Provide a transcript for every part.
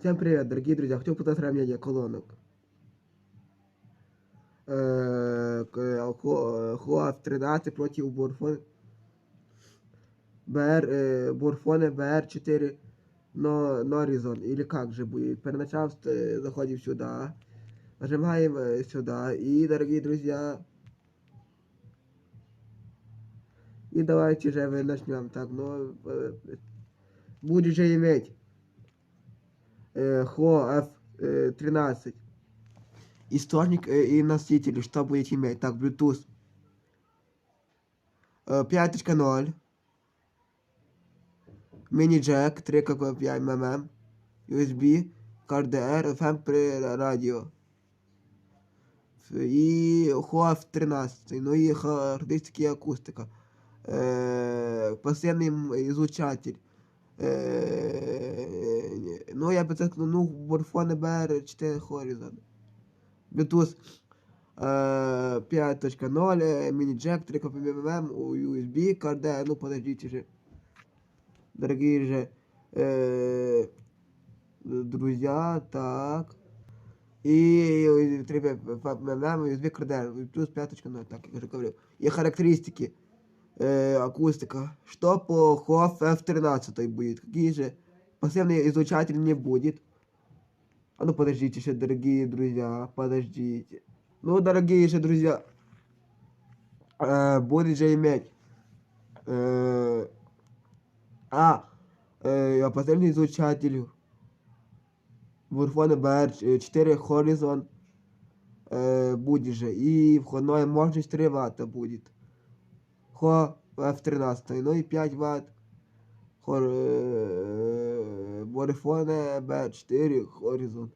Всем привет, дорогие друзья! Хочу показать сравнение колонок. Э, к- Хо- Хуав 13 против Бурфон. БР, э, Бурфоне БР4 но Норизон. Или как же будет? Переначав э, заходим сюда. Нажимаем э, сюда. И, дорогие друзья, и давайте же мы начнем. Так, ну, э, будет же иметь э, Хо F13. Источник э, и носитель, что будет иметь? Так, Bluetooth э, 5.0. Мини-джек 3.5 мм. USB, KDR, FM при радио. И HOF 13. Ну и характеристики акустика. Э, постоянный м- излучатель. Е, ну, я би це сказав, ну, Warfone BR4 Horizon. Bluetooth е, 5.0, е, мини-джек 3 мм, у USB, карде, ну, подождите же. Дорогие же друзья, так. И 3 мм, USB, карде, Bluetooth 5.0, так, я уже говорил. И характеристики. Э, акустика. Что по HOF F13 будет? Какие же? Пассивный излучатель не будет. А ну подождите же, дорогие друзья, подождите. Ну, дорогие же друзья, э, будет же иметь... э, а, э, пассивный излучатель. Бурфон BR4 Horizon э, будет же. И входная мощность 3 Вт будет. Хо F13, ну і 5 Вт. Хор... е, Борифоне B4 Horizon.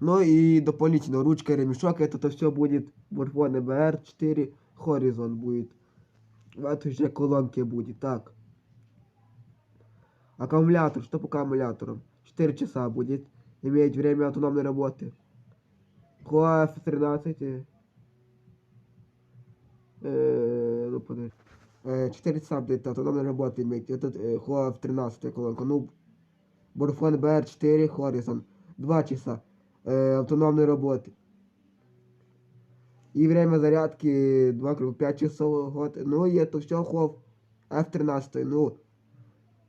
Ну и дополнительно ручка ремешок, это то все будет Борфоне BR4 Horizon будет. Вот уже колонки будет, так. Аккумулятор, что по аккумуляторам? 4 часа будет. Иметь время автономной работы. Хуа F13. Э, ну, подожди. Э, 4 часа будет автономной работы иметь. Этот э, Huawei 13 колонка. Ну, Бурфон BR4 Horizon. 2 часа э, автономной работы. И время зарядки 2, 5 часов. Вот. Ну, и это все Huawei F13. Ну,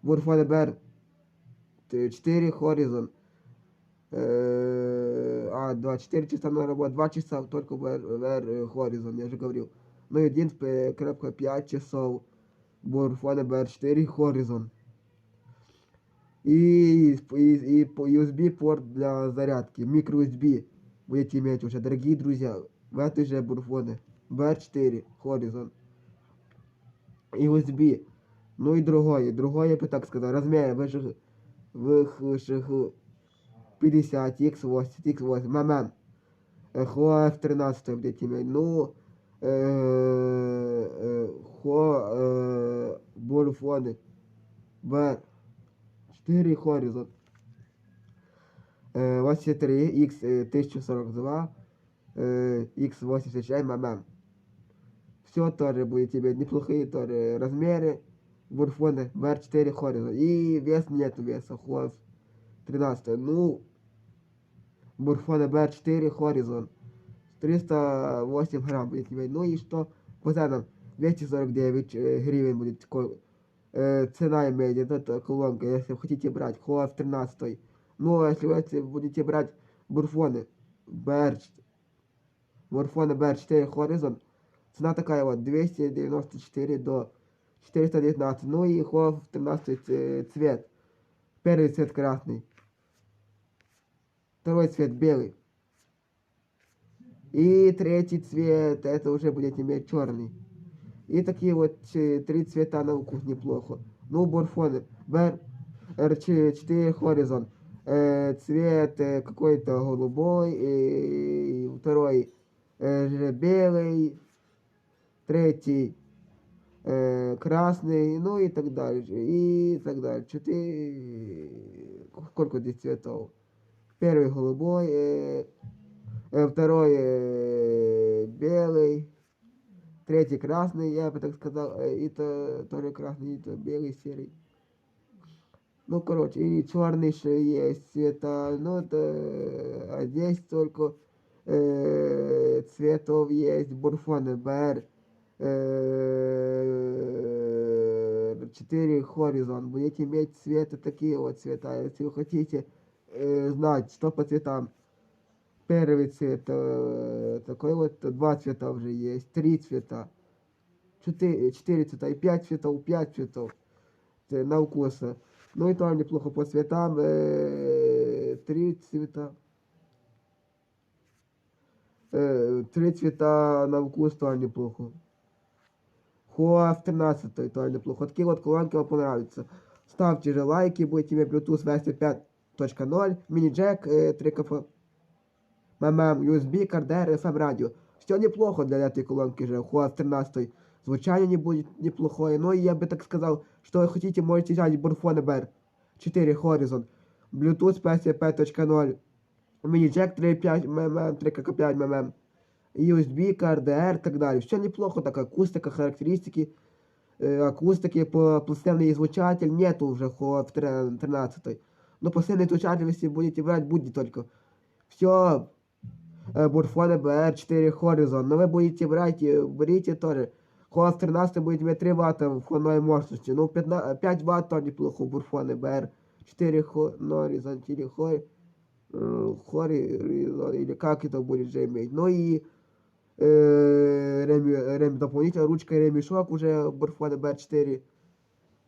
Бурфон BR4 Horizon. Э, а, 24 часа на работу, 2 часа только в R, в R Horizon, я же говорил. Ну и один п- крепко 5 часов Бурфона BR4 Horizon. И, и, и по USB порт для зарядки, микро USB будете иметь уже, дорогие друзья, в этой же Бурфоне BR4 Horizon. И USB. Ну и другое, другое, я бы так сказал, размер выше, выше 50 X8, X8, мм. Хо F13 будете иметь. Ну, Бульфони Б 4 Хорізонт 23 x 1042 x 86 мм. Все тоже будет тебе неплохие тоже размеры. Бурфоны BR4 Horizon. И вес нет веса. Хлоп 13. Ну, бурфоны BR4 Horizon. 308 грамм будет иметь. Ну и что? По ценам 249 э, гривен будет ко- э, цена иметь эта колонка, если вы хотите брать Huawei 13. Ну, а если вы если будете брать Бурфоны BR, Бурфоны BR4 Horizon, цена такая вот 294 до 419. Ну и Huawei 13 э, цвет. Первый цвет красный. Второй цвет белый. И третий цвет, это уже будет иметь черный. И такие вот э, три цвета на вкус неплохо. Ну, Борфоны. Бер R4 Horizon. Э, цвет э, какой-то голубой. И второй э, же белый. Третий э, красный. Ну и так дальше. И так дальше. Четыре... Сколько здесь цветов? Первый голубой. Э, э, второй э, белый. Третий красный, я бы так сказал, э, это тоже красный, это белый, серый. Ну, короче, и черный еще есть цвета, ну, это, а здесь только э, цветов есть Бурфон БР, э, 4 Horizon. Будете иметь цветы такие вот цвета, если вы хотите э, знать, что по цветам. Первый цвет, э, такой вот, два цвета уже есть, три цвета, четыре, четыре цвета и пять цветов, пять цветов э, на вкус. Ну и то неплохо по цветам, э, три цвета. Э, три цвета на вкус тоже неплохо. Хуав 13 тоже неплохо. Такие вот колонки вам понравятся. Ставьте же лайки, будете иметь Bluetooth версию 5.0, мини-джек, э, 3 КФ, ММ, USB, кардер, FM радио. Все неплохо для этой колонки же, Хуав 13 Звучание не будет неплохое, но я бы так сказал, что вы хотите, можете взять Бурфон BR 4 Horizon, Bluetooth версия 5.0, мини-джек 3.5 мм, 3.5 мм, USB, KRDR и так далее. Все неплохо, так акустика, характеристики, э, акустики, по пластинный звучатель нету уже в 13 Но пластинный звучатель, если будете брать, будет только. Все, Бурфон BR 4 Horizon, но вы будете брать, э, берите тоже. Холос 13 будет иметь 3 Вт входной мощности. Ну, 15, 5 Вт тоже неплохо у Бурфона BR 4 Horizon, или Хори, Horizon, или как это будет же иметь. Ну и э, реми, рем дополнительно, ручка и ремешок уже Бурфона BR 4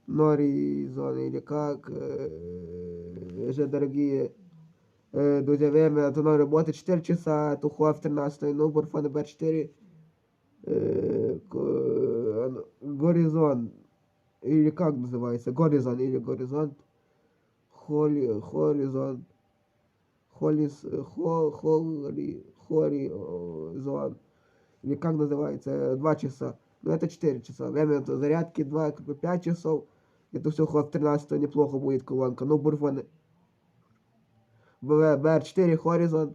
Horizon, или как, э, же дорогие э, друзья, время автономной работы 4 часа, это Хуав 13, ну, Бурфона BR 4 э, ко- горизонт, или как называется, горизонт, или горизонт, холи, хоризонт, холис, хо, холи, хоризонт, или как называется, 2 часа, ну это 4 часа, время это зарядки 2, как бы 5 часов, это все в 13 неплохо будет колонка, ну бурфон, BR4 Horizon,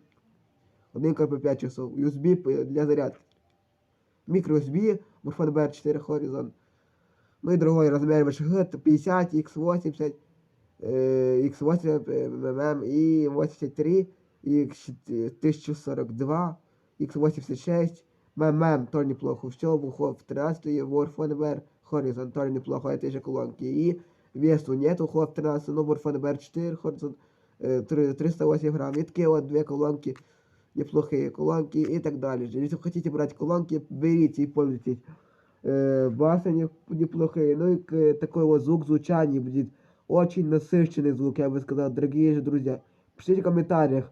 1 как бы 5 часов, USB п- для зарядки микро USB, Бурфон BR4 Horizon. Ну и другой размер VHG 50, X80, э, X80 мм и 83, и 1042, X86, мм тоже неплохо. Все в 13 и Warfone BR Horizon тоже неплохо, этой же колонки. И весу нету в 13, но Warfone BR4 Horizon э, 3- 308 грамм. И такие вот две колонки неплохие колонки и так далее. Если хотите брать колонки, берите и пользуйтесь. Э, басы не- неплохие. Ну и к- такой вот звук звучания будет очень насыщенный звук, я бы сказал, дорогие же друзья. Пишите в комментариях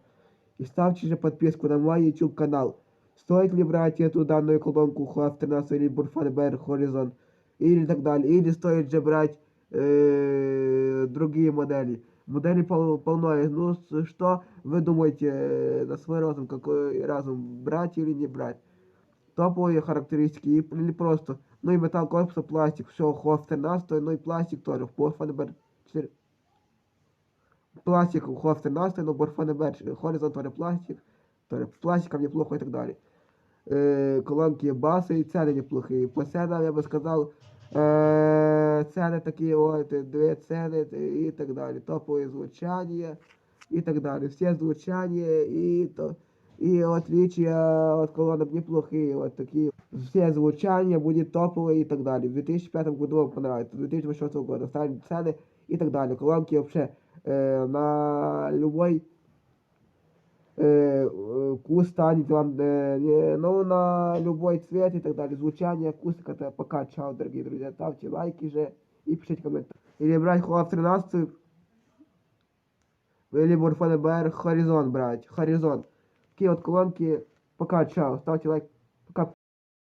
и ставьте же подписку на мой YouTube канал. Стоит ли брать эту данную колонку Huawei 13 или Burfan Bear Horizon или так далее. Или стоит же брать э, другие модели. Моделей пол, полно. Ну, с- что вы думаете э, на свой разум, какой разум, брать или не брать? Топовые характеристики и- или просто, ну и металл корпуса, пластик, все, хост 13, ну и пластик тоже, Borfan 4. Пластик, хост 13, но Borfan Horizon тоже пластик, тоже пластиком неплохо и так далее. Э, колонки басы и цены неплохие. По ценам я бы сказал, э, цены такие вот, э, две цены э, и так далее. Топовые звучания и так далее. Все звучания и то и отличия от колонок неплохие, вот такие. Все звучания будет топовые и так далее. В 2005 году вам понравится, в 2026 году станет цены и так далее. Колонки вообще э, на любой э, э, вам, э, не- ну, на любой цвет и так далее. Звучание, акустика, это пока чао, дорогие друзья. Ставьте лайки же и пишите комментарии. Или брать Huawei 13, или Бурфон BR Horizon брать, Horizon. Такие вот колонки. Пока, чао. Ставьте лайк.